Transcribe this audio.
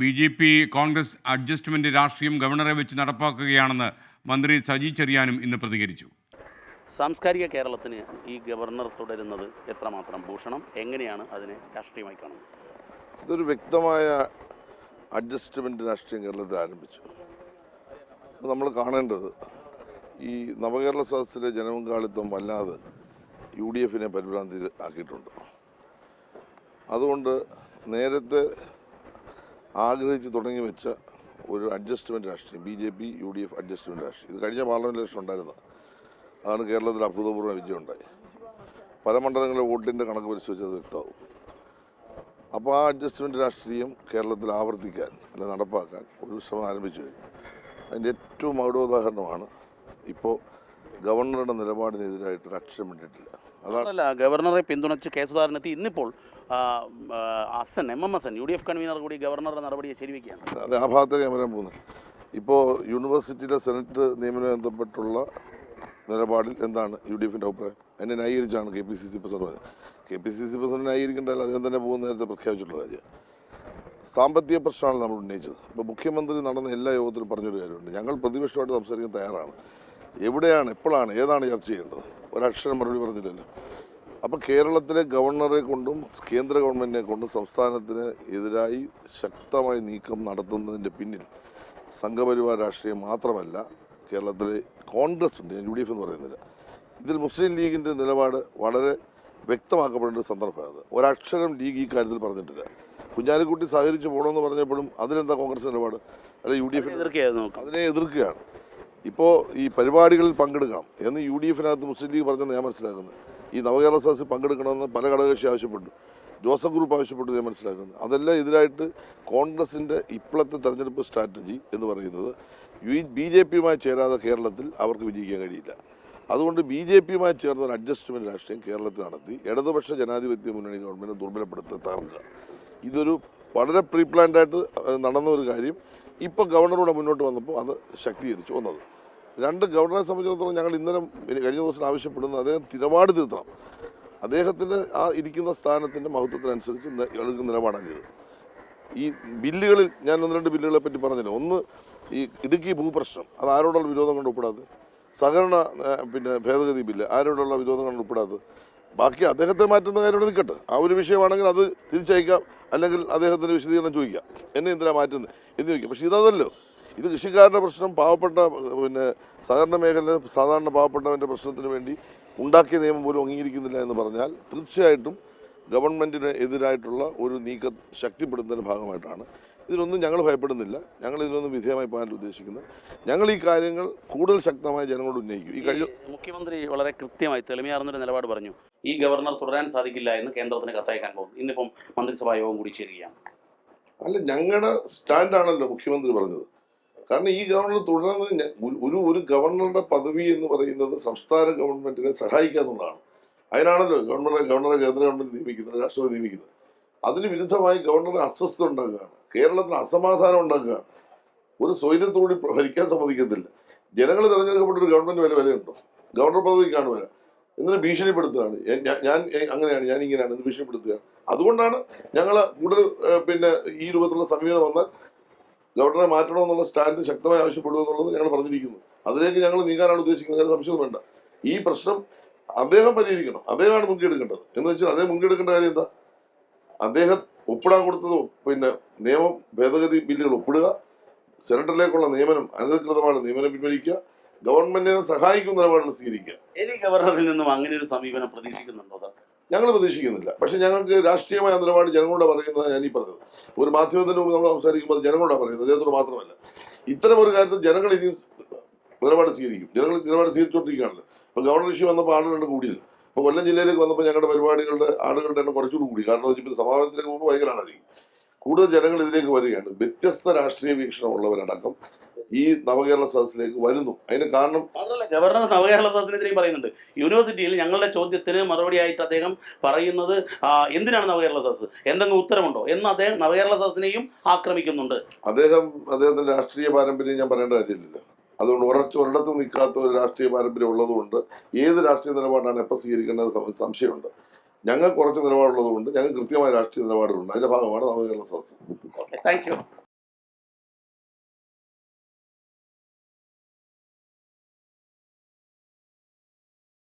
B J P Congress adjustment രാഷ്ട്രീയം ഗവർണറെ വെച്ച് നടപ്പാക്കുകയാണെന്ന് മന്ത്രി സജി ചെറിയാനും ഇന്ന് പ്രതികരിച്ചു. സാംസ്കാരിക കേരളത്തിന് ഈ ഗവർണർ തുടരുന്നത് എത്രമാത്രം ഭൂഷണം? എങ്ങനെയാണ് അതിനെ രാഷ്ട്രീയമായി കാണുന്നത്? ഇതൊരു വ്യക്തമായ അഡ്ജസ്റ്റ്മെന്റ് രാഷ്ട്രീയം കേരളത്തിൽ ആരംഭിച്ചു. നമ്മൾ കാണേണ്ടത് ഈ നവകേരള സദസ്സിലെ ജനപങ്കാളിത്തം വല്ലാതെ യു ഡി എഫിനെ പരിഭ്രാന്തി ആക്കിയിട്ടുണ്ട്. അതുകൊണ്ട് നേരത്തെ ആഗ്രഹിച്ച് തുടങ്ങി വെച്ച ഒരു അഡ്ജസ്റ്റ്മെന്റ് രാഷ്ട്രീയം B J P U D F adjustment രാഷ്ട്രീയം. ഇത് കഴിഞ്ഞ പാർലമെന്റ് ഇലക്ഷൻ ഉണ്ടായിരുന്നത് അതാണ് കേരളത്തിൽ അഭൂതപൂർവ വിജയം ഉണ്ടായി. പല മണ്ഡലങ്ങളിലെ വോട്ടിന്റെ കണക്ക് പരിശോധിച്ചത് വ്യക്തമാവും. അപ്പോൾ ആ അഡ്ജസ്റ്റ്മെന്റ് രാഷ്ട്രീയം കേരളത്തിൽ ആവർത്തിക്കാൻ അല്ലെങ്കിൽ നടപ്പാക്കാൻ ഒരു ശ്രമം ആരംഭിച്ചു കഴിഞ്ഞു. അതിന്റെ ഏറ്റവും ഉദാഹരണമാണ് ഇപ്പോൾ ഗവർണറുടെ നിലപാടിനെതിരായിട്ട് ഒരു അക്ഷരം വേണ്ടിയിട്ടില്ല അതാണ് അതല്ല ഗവർണറെ പിന്തുണച്ച് കെ സുധാകരനെത്തി ഇന്നിപ്പോൾ അസൻ എം എം എസ് എൻ യു ഡി എഫ് കൺവീനർ കൂടി ഗവർണറുടെ നടപടിയെ ശരിവെക്കുകയാണ്. അത് ആ ഭാഗത്തേക്ക് ഞാൻ വരാൻ പോകുന്നത് ഇപ്പോൾ യൂണിവേഴ്സിറ്റിയിലെ സെനറ്റ് നിയമനം ബന്ധപ്പെട്ടുള്ള നിലപാടിൽ എന്താണ് യു ഡി എഫിന്റെ അഭിപ്രായം? അതിനെ ന്യായീകരിച്ചാണ് K P C C president പറഞ്ഞത്. K P C C president ന്യായീകരിക്കേണ്ടത് അദ്ദേഹം തന്നെ പോകുന്ന നേരത്തെ പ്രഖ്യാപിച്ചിട്ടുള്ള കാര്യം. സാമ്പത്തിക പ്രശ്നമാണ് നമ്മൾ ഉന്നയിച്ചത്. ഇപ്പോൾ മുഖ്യമന്ത്രി നടന്ന എല്ലാ യോഗത്തിലും പറഞ്ഞൊരു കാര്യമുണ്ട്. ഞങ്ങൾ പ്രതിപക്ഷമായിട്ട് സംസാരിക്കാൻ തയ്യാറാണ്. എവിടെയാണ് എപ്പോഴാണ് ഏതാണ് ചർച്ച ചെയ്യേണ്ടത്? ഒരക്ഷരം മറുപടി പറഞ്ഞില്ലല്ലോ. അപ്പോൾ കേരളത്തിലെ ഗവർണറെ കൊണ്ടും കേന്ദ്ര ഗവൺമെന്റിനെ കൊണ്ടും സംസ്ഥാനത്തിന് എതിരായി ശക്തമായി നീക്കം നടത്തുന്നതിന്റെ പിന്നിൽ സംഘപരിവാർ രാഷ്ട്രീയം മാത്രമല്ല കേരളത്തിലെ കോൺഗ്രസ് ഉണ്ട് ഞാൻ യു ഡി എഫ് എന്ന് പറയുന്നില്ല. ഇതിൽ മുസ്ലിം ലീഗിന്റെ നിലപാട് വളരെ വ്യക്തമാക്കപ്പെടേണ്ട ഒരു സന്ദർഭമാണ് ഒരക്ഷരം ലീഗ് ഈ കാര്യത്തിൽ പറഞ്ഞിട്ടില്ല. കുഞ്ഞാലിക്കുട്ടി സഹകരിച്ച് പോകണമെന്ന് പറഞ്ഞപ്പോഴും അതിലെന്താ കോൺഗ്രസ് നിലപാട്? അല്ല യു ഡി എഫ് അതിനെ എതിർക്കുകയാണ്. ഇപ്പോൾ ഈ പരിപാടികളിൽ പങ്കെടുക്കണം എന്ന് യു ഡി എഫിനകത്ത് മുസ്ലിം ലീഗ് പറഞ്ഞെന്ന് ഞാൻ മനസ്സിലാക്കുന്നത്. ഈ നവകേരള സദസ്സിൽ പങ്കെടുക്കണമെന്ന് പല ഘടകകക്ഷി ആവശ്യപ്പെട്ടു. ജോസഫ് ഗ്രൂപ്പ് ആവശ്യപ്പെട്ടു ഞാൻ മനസ്സിലാക്കുന്നത് അതെല്ലാം ഇതിനായിട്ട് കോൺഗ്രസിന്റെ ഇപ്പോഴത്തെ തെരഞ്ഞെടുപ്പ് സ്ട്രാറ്റജി എന്ന് പറയുന്നത് യു ബി ജെ പിയുമായി ചേരാതെ കേരളത്തിൽ അവർക്ക് വിജയിക്കാൻ കഴിയില്ല. അതുകൊണ്ട് ബി ജെ പിയുമായി ചേർന്ന ഒരു അഡ്ജസ്റ്റ്മെന്റ് രാഷ്ട്രീയം കേരളത്തിൽ നടത്തി ഇടതുപക്ഷ ജനാധിപത്യ മുന്നണി ഗവൺമെന്റ് ദുർബലപ്പെടുത്തുക തകർക്കുക ഇതൊരു വളരെ പ്രീപ്ലാൻഡായിട്ട് നടന്ന ഒരു കാര്യം. ഇപ്പോൾ ഗവർണറൂടെ മുന്നോട്ട് വന്നപ്പോൾ അത് ശക്തീകരിച്ചു. വന്നത് രണ്ട് ഗവർണറെ സംബന്ധിച്ചിടത്തോളം ഞങ്ങൾ ഇന്നലെ കഴിഞ്ഞ ദിവസം ആവശ്യപ്പെടുന്നത് അദ്ദേഹം നിലപാട് തിരുത്തണം അദ്ദേഹത്തിന്റെ ആ ഇരിക്കുന്ന സ്ഥാനത്തിന്റെ മഹത്വത്തിനനുസരിച്ച് എടുക്കുന്ന നിലപാടാണ് ചെയ്തത്. ഈ ബില്ലുകളിൽ ഞാൻ ഒന്ന് രണ്ട് ബില്ലുകളെ പറ്റി പറഞ്ഞില്ല. ഒന്ന് ഈ ഇടുക്കി ഭൂപ്രശ്നം അത് ആരോടുള്ള വിരോധം കൊണ്ട് ഒപ്പിടാതെ സഹകരണ പിന്നെ ഭേദഗതി ബില്ല് ആരോടുള്ള വിരോധം കൊണ്ട് ഒപ്പിടാതെ ബാക്കി അദ്ദേഹത്തെ മാറ്റുന്ന കാര്യം നിൽക്കട്ടെ. ആ ഒരു വിഷയമാണെങ്കിൽ അത് തിരിച്ചയക്കാം അല്ലെങ്കിൽ അദ്ദേഹത്തിന് വിശദീകരണം ചോദിക്കാം. എന്നെ എന്തിനാ മാറ്റുന്നത്? എന്ന് ചോദിക്കാം. പക്ഷേ ഇതല്ലോ ഇത് കൃഷിക്കാരുടെ പ്രശ്നം പാവപ്പെട്ട പിന്നെ സഹകരണ മേഖല സാധാരണ പാവപ്പെട്ടവന്റെ പ്രശ്നത്തിന് വേണ്ടി ഉണ്ടാക്കിയ നിയമം പോലും അംഗീകരിക്കുന്നില്ല എന്ന് പറഞ്ഞാൽ തീർച്ചയായിട്ടും ഗവൺമെന്റിന് എതിരായിട്ടുള്ള ഒരു നീക്കം ശക്തിപ്പെടുത്തുന്നതിന്റെ ഭാഗമായിട്ടാണ്. ഇതിനൊന്നും ഞങ്ങൾ ഭയപ്പെടുന്നില്ല. ഞങ്ങൾ ഇതിനൊന്നും വിധേയമായി പോകാൻ ഉദ്ദേശിക്കുന്നത് ഞങ്ങൾ ഈ കാര്യങ്ങൾ കൂടുതൽ ശക്തമായി ജനങ്ങളോട് ഉന്നയിക്കും. ഈ കഴിഞ്ഞ മുഖ്യമന്ത്രി വളരെ കൃത്യമായി തെളിമയാർന്നൊരു നിലപാട് പറഞ്ഞു. ഈ ഗവർണർ തുടരാൻ സാധിക്കില്ല എന്ന് കേന്ദ്രത്തിന് കത്തയക്കാൻ പോകും ഇന്നിപ്പം മന്ത്രിസഭാ യോഗം കൂടി ചേരുകയാണ്. അല്ല ഞങ്ങളുടെ സ്റ്റാൻഡാണല്ലോ മുഖ്യമന്ത്രി പറഞ്ഞത്. കാരണം ഈ ഗവർണർ തുടരുന്നത് ഒരു- ഒരു ഗവർണറുടെ പദവി എന്ന് പറയുന്നത് സംസ്ഥാന ഗവൺമെന്റിനെ സഹായിക്കുക എന്നുള്ളതാണ്. അതിനാണല്ലോ ഗവൺമെന്റ് ഗവർണറെ കേന്ദ്ര ഗവൺമെന്റ് നിയമിക്കുന്നത് രാഷ്ട്രപതി നിയമിക്കുന്നത്. അതിന് വിരുദ്ധമായി ഗവർണറെ അസ്വസ്ഥത ഉണ്ടാക്കുകയാണ്. കേരളത്തിൽ അസമാധാനം ഉണ്ടാക്കുകയാണ്. ഒരു സ്വൈര്യത്തോടി ഭരിക്കാൻ സമ്മതിക്കത്തില്ല. ജനങ്ങൾ തിരഞ്ഞെടുക്കപ്പെട്ട ഒരു ഗവൺമെന്റ് വില വിലയുണ്ടോ? ഗവർണർ പദവിക്കാണ് വില എന്നിട്ട് ഭീഷണിപ്പെടുത്തുകയാണ്. ഞാൻ അങ്ങനെയാണ് ഞാൻ ഇങ്ങനെയാണ് എന്ന് ഭീഷണിപ്പെടുത്തുകയാണ്. അതുകൊണ്ടാണ് ഞങ്ങൾ കൂടുതൽ പിന്നെ ഈ രൂപത്തിലുള്ള സമീപനം വന്നാൽ ഗവർണറെ മാറ്റണമെന്നുള്ള സ്റ്റാൻഡ് ശക്തമായി ആവശ്യപ്പെടുമെന്നുള്ളത് ഞങ്ങൾ പറഞ്ഞിരിക്കുന്നു. അതിലേക്ക് ഞങ്ങൾ നീങ്ങാനാണ് ഉദ്ദേശിക്കുന്നത്. അതിന് സംശയം വേണ്ട. ഈ പ്രശ്നം അദ്ദേഹം പരിഹരിക്കണം. അദ്ദേഹമാണ് മുൻകൈ എടുക്കേണ്ടത് എന്ന് വെച്ചാൽ അദ്ദേഹം മുൻകൈ എടുക്കേണ്ട കാര്യം എന്താ? അദ്ദേഹം ഒപ്പിടാൻ കൊടുത്തത് പിന്നെ നിയമം ഭേദഗതി ബില്ലുകൾ ഒപ്പിടുക. സെനറ്ററിലേക്കുള്ള നിയമനം അനധികൃതമാണ്. നിയമനം പിൻവലിക്കുക. ഗവൺമെന്റിനെ സഹായിക്കുന്ന നിലപാടുകൾ സ്വീകരിക്കുക. ഇനി ഗവർണറിൽ നിന്നും അങ്ങനെ ഒരു സമീപനം പ്രതീക്ഷിക്കുന്നുണ്ടോ സർ? ഞങ്ങൾ പ്രതീക്ഷിക്കുന്നില്ല. പക്ഷെ ഞങ്ങൾക്ക് രാഷ്ട്രീയമായ നിലപാട് ജനങ്ങളോട് പറയുന്നത് ഞാൻ ഈ പറഞ്ഞത്. ഒരു മാധ്യമത്തിന് നമ്മൾ സംസാരിക്കുമ്പോൾ അത് ജനങ്ങളോടാണ് പറയുന്നത്. അദ്ദേഹത്തോട് മാത്രമല്ല. ഇത്തരം ഒരു കാര്യത്തിൽ ജനങ്ങൾ ഇനിയും നിലപാട് സ്വീകരിക്കും. ജനങ്ങൾ നിലപാട് സ്വീകരിച്ചുകൊണ്ടിരിക്കുകയാണല്ലോ ഇപ്പോൾ ഗവർണർ ഇഷ്യൂ വന്നപ്പോൾ ആളുകളുടെ കൂടിയില്ല. ഇപ്പോൾ കൊല്ലം ജില്ലയിലേക്ക് വന്നപ്പോൾ ഞങ്ങളുടെ പരിപാടികളുടെ ആളുകളുടെ എണ്ണം കുറച്ചുകൂടി കൂടി. കാരണം വെച്ചാൽ സമാപനത്തിലേക്ക് പോകുമ്പോൾ ഭയങ്കര ആളായിരിക്കും. കൂടുതൽ ജനങ്ങൾ ഇതിലേക്ക് വരികയാണ്. വ്യത്യസ്ത രാഷ്ട്രീയ വീക്ഷണമുള്ളവരടക്കം ഈ നവകേരള സദസ്സിലേക്ക് വരുന്നു. അതിന് കാരണം മാത്രമല്ല ഗവർണർ നവകേരള സദസ്സിനെതിരെ പറയുന്നുണ്ട്. യൂണിവേഴ്സിറ്റിയിൽ ഞങ്ങളുടെ ചോദ്യത്തിന് മറുപടിയായിട്ട് അദ്ദേഹം പറയുന്നത് എന്തിനാണ് നവകേരള സദസ്സ്? എന്തെങ്കിലും ഉത്തരമുണ്ടോ എന്ന് അദ്ദേഹം നവകേരള സദസ്സിനെയും ആക്രമിക്കുന്നുണ്ട്. അദ്ദേഹം അദ്ദേഹത്തിന്റെ രാഷ്ട്രീയ പാരമ്പര്യം ഞാൻ പറയേണ്ട കാര്യമില്ലല്ലോ അതുകൊണ്ട് ഉറച്ച് ഒരിടത്ത് നിൽക്കാത്ത ഒരു രാഷ്ട്രീയ പാരമ്പര്യം ഉള്ളതുകൊണ്ട് ഏത് രാഷ്ട്രീയ നിലപാടാണ് എപ്പോൾ സ്വീകരിക്കേണ്ടത് സംശയമുണ്ട്. ഞങ്ങൾക്ക് കുറച്ച് നിലപാടുള്ളതുകൊണ്ട് ഞങ്ങൾ കൃത്യമായ രാഷ്ട്രീയ നിലപാടുകളുണ്ട്. അതിന്റെ ഭാഗമാണ് നവകേരള സദസ്സ്. Okay thank you